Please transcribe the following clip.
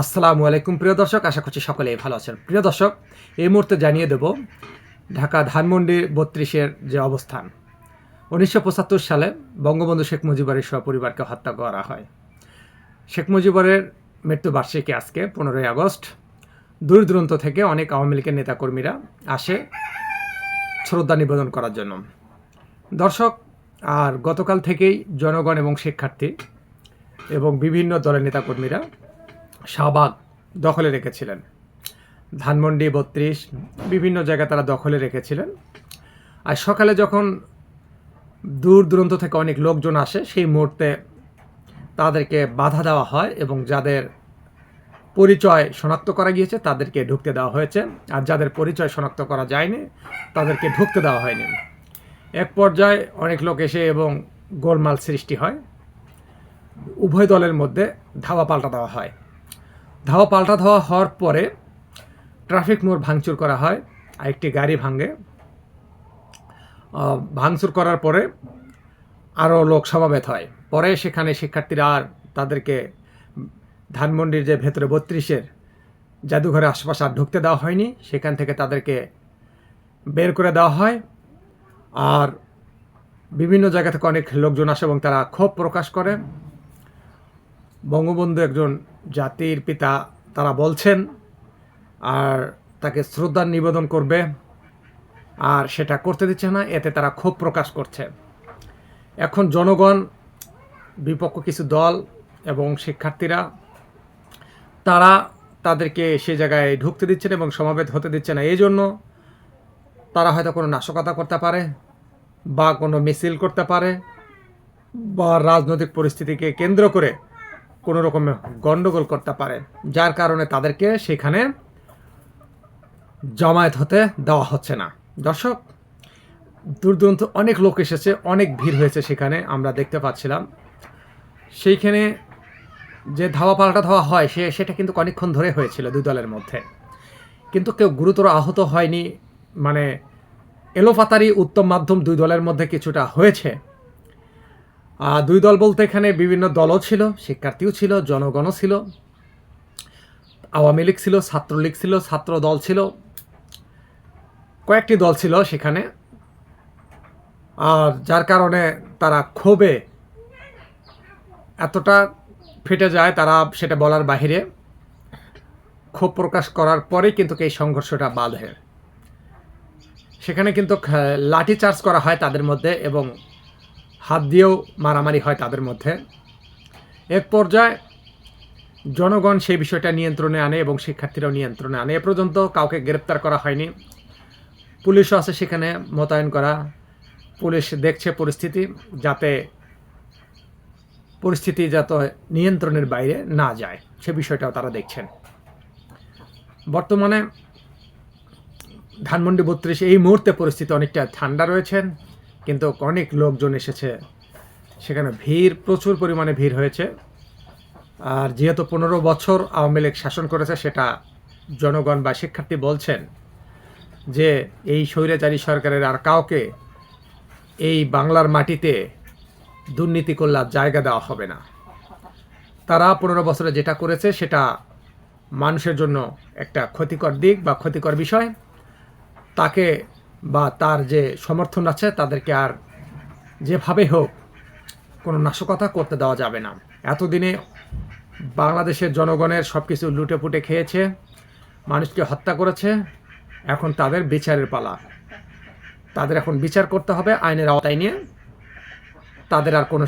আসসালামু আলাইকুম, প্রিয় দর্শক। আশা করছি সকলেই ভালো আছেন। প্রিয় দর্শক, এই মুহূর্তে জানিয়ে দেব ঢাকা ধানমন্ডি বত্রিশের যে অবস্থান। উনিশশো পঁচাত্তর সালে বঙ্গবন্ধু শেখ মুজিবুরের সপরিবারকে হত্যা করা হয়। শেখ মুজিবরের মৃত্যুবার্ষিকী আজকে, পনেরোই আগস্ট। দূর দূরান্ত থেকে অনেক আওয়ামী লীগের নেতাকর্মীরা আসে শ্রদ্ধা নিবেদন করার জন্য। দর্শক, আর গতকাল থেকেই জনগণ এবং শিক্ষার্থী এবং বিভিন্ন দলের নেতাকর্মীরা শাহবাগ দখলে রেখেছিলেন। ধানমন্ডি বত্রিশ, বিভিন্ন জায়গায় তারা দখলে রেখেছিলেন। আর সকালে যখন দূর দূরান্ত থেকে অনেক লোকজন আসে, সেই মুহূর্তে তাদেরকে বাধা দেওয়া হয় এবং যাদের পরিচয় শনাক্ত করা গিয়েছে তাদেরকে ঢুকতে দেওয়া হয়েছে। আর যাদের পরিচয় শনাক্ত করা যায়নি, তাদেরকে ঢুকতে দেওয়া হয়নি। এক পর্যায়ে অনেক লোক এসে এবং গোলমাল সৃষ্টি হয়। উভয় দলের মধ্যে ধাওয়া পাল্টা দেওয়া হয়। ধাওয়া পাল্টা ধাওয়া হওয়ার পরে ট্রাফিক মোড় ভাঙচুর করা হয়, আর একটি গাড়ি ভাঙে। ভাঙচুর করার পরে আরও লোক সমাবেত হয়। পরে সেখানে শিক্ষার্থীরা আর তাদেরকে ধানমন্ডির যে ভেতরে বত্রিশের জাদুঘরের আশপাশে আর ঢুকতে দেওয়া হয়নি, সেখান থেকে তাদেরকে বের করে দেওয়া হয়। আর বিভিন্ন জায়গা থেকে অনেক লোকজন আসে এবং তারা ক্ষোভ প্রকাশ করে। বঙ্গবন্ধু একজন জাতির পিতা, তারা বলছেন, আর তাকে শ্রদ্ধা নিবেদন করবে, আর সেটা করতে দিচ্ছে না, এতে তারা ক্ষোভ প্রকাশ করছে। এখন জনগণ বিপক্ষ কিছু দল এবং শিক্ষার্থীরা, তারা তাদেরকে সে জায়গায় ঢুকতে দিচ্ছেন এবং সমাবেত হতে দিচ্ছে না। এই জন্য তারা হয়তো কোনো নাশকতা করতে পারে বা কোনো মিছিল করতে পারে বা রাজনৈতিক পরিস্থিতিকে কেন্দ্র করে কোনো রকমের গণ্ডগোল করতে পারে, যার কারণে তাদেরকে সেখানে জমায়েত হতে দেওয়া হচ্ছে না। দর্শক দূর অনেক লোক এসেছে, অনেক ভিড় হয়েছে সেখানে, আমরা দেখতে পাচ্ছিলাম। সেইখানে যে ধাওয়া পাল্টা ধাওয়া হয়, সে, সেটা কিন্তু অনেকক্ষণ ধরে হয়েছিল দুই দলের মধ্যে। কিন্তু কেউ গুরুতর আহত হয়নি মানে এলোপাতারি উত্তম মাধ্যম দুই দলের মধ্যে কিছুটা হয়েছে। দুই দল বলতে এখানে বিভিন্ন দলও ছিল, শিক্ষার্থীও ছিল, জনগণও ছিল, আওয়ামী লীগ ছিল, ছাত্রলীগ ছিল, ছাত্র দল ছিল, কয়েকটি দল ছিল সেখানে। আর যার কারণে তারা ক্ষোভে এতটা ফেটে যায় তারা সেটা বলার বাহিরে, ক্ষোভ প্রকাশ করার পরেই কিন্তু এই সংঘর্ষটা বাঁধে সেখানে কিন্তু লাঠি চার্জ করা হয় তাদের মধ্যে এবং হাত দিয়েও মারামারি হয় তাদের মধ্যে। এক পর্যায়ে জনগণ সেই বিষয়টা নিয়ন্ত্রণে আনে এবং শিক্ষার্থীরাও নিয়ন্ত্রণে আনে। এ পর্যন্ত কাউকে গ্রেপ্তার করা হয়নি। পুলিশও আছে সেখানে মোতায়েন করা। পুলিশ দেখছে পরিস্থিতি যাতে পরিস্থিতি যাতে নিয়ন্ত্রণের বাইরে না যায়, সে বিষয়টাও তারা দেখছেন। বর্তমানে ধানমন্ডি বত্রিশ এই মুহূর্তে পরিস্থিতি অনেকটা ঠান্ডা রয়েছেন, কিন্তু অনেক লোকজন এসেছে। সেখানে ভিড়, প্রচুর পরিমাণে ভিড় হয়েছে। আর যেহেতু পনেরো বছর আওয়ামী লীগ শাসন করেছে, সেটা জনগণ বা শিক্ষার্থী বলছেন যে এই স্বৈরাচারী সরকারের আর কাউকে এই বাংলার মাটিতে দুর্নীতি করলে জায়গা দেওয়া হবে না। তারা পনেরো বছরে যেটা করেছে সেটা মানুষের জন্য একটা ক্ষতিকর দিক বা ক্ষতিকর বিষয়। তাকে বা তার যে সমর্থন আছে তাদেরকে আর যেভাবে হোক কোনো নাশকতা করতে দেওয়া যাবে না। এতদিনে বাংলাদেশের জনগণের সব কিছু লুটেপুটে খেয়েছে, মানুষকে হত্যা করেছে, এখন তাদের বিচারের পালা। তাদের এখন বিচার করতে হবে আইনের আওতায় নিয়ে। তাদের আর কোনো